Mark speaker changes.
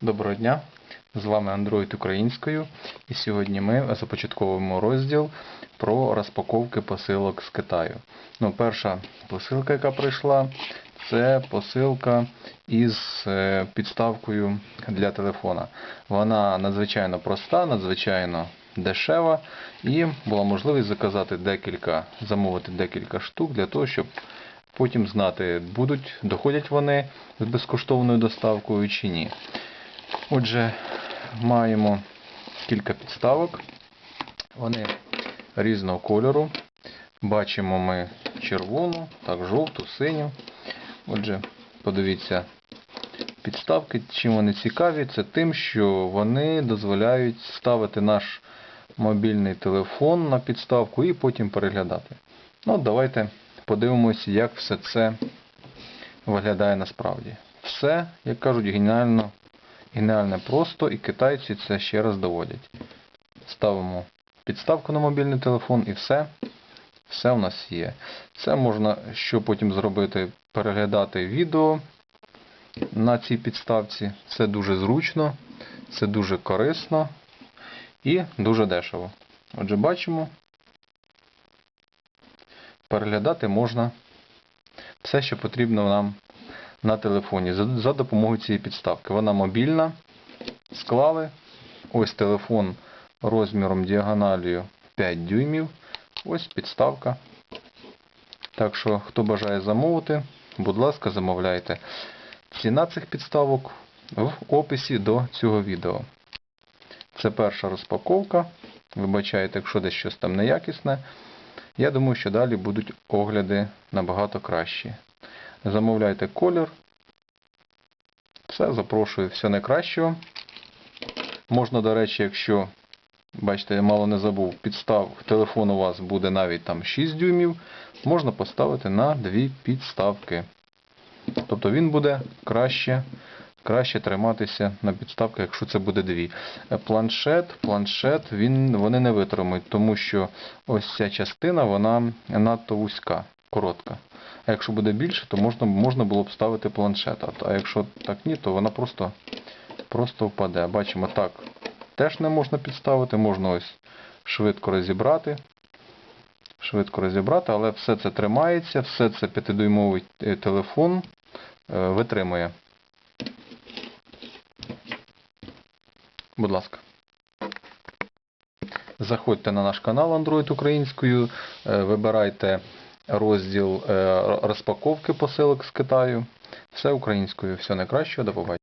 Speaker 1: Доброго дня! З вами Android українською. І сьогодні ми започатковуємо розділ про розпаковки посилок з Китаю. Ну, перша посилка, яка прийшла, це посилка із е, підставкою для телефона. Вона надзвичайно проста, надзвичайно дешева, і була можливість заказати декілька, замовити декілька штук для того, щоб потім знати, будуть, доходять вони з безкоштовною доставкою чи ні. Отже, маємо кілька підставок. Вони різного кольору. Бачимо ми червону, так, жовту, синю. Отже, подивіться, підставки, чим вони цікаві, це тим, що вони дозволяють ставити наш мобільний телефон на підставку і потім переглядати. Ну, давайте подивимось, як все це виглядає насправді. Все, як кажуть, геніально Геніально просто і китайці це ще раз доводять. Ставимо підставку на мобільний телефон і все. Все у нас є. Це можна що потім зробити, переглядати відео на цій підставці. Це дуже зручно, це дуже корисно і дуже дешево. Отже, бачимо, переглядати можна все, що потрібно нам на телефоні за, допомогою цієї підставки. Вона мобільна. Склали. Ось телефон розміром діагоналію 5 дюймів. Ось підставка. Так що, хто бажає замовити, будь ласка, замовляйте. Ціна цих підставок в описі до цього відео. Це перша розпаковка. Вибачайте, якщо десь щось там неякісне. Я думаю, що далі будуть огляди набагато кращі. Замовляйте колір. Все, запрошую все найкращого. Можна, до речі, якщо, бачите, я мало не забув, підстав телефон у вас буде навіть там 6 дюймів, можна поставити на дві підставки. Тобто він буде краще, краще триматися на підставках, якщо це буде дві. Планшет, планшет він, вони не витримують, тому що ось ця частина вона надто вузька, коротка. А якщо буде більше, то можна, можна було б ставити планшет. А- якщо так ні, то вона просто, просто впаде. Бачимо, так теж не можна підставити, можна ось швидко розібрати. Швидко розібрати, але все це тримається, все це 5-дюймовий е, телефон е, витримує. Будь ласка. Заходьте на наш канал Android українською, е, вибирайте розділ е, розпаковки посилок з Китаю. Все українською. Все найкращого, до побачення.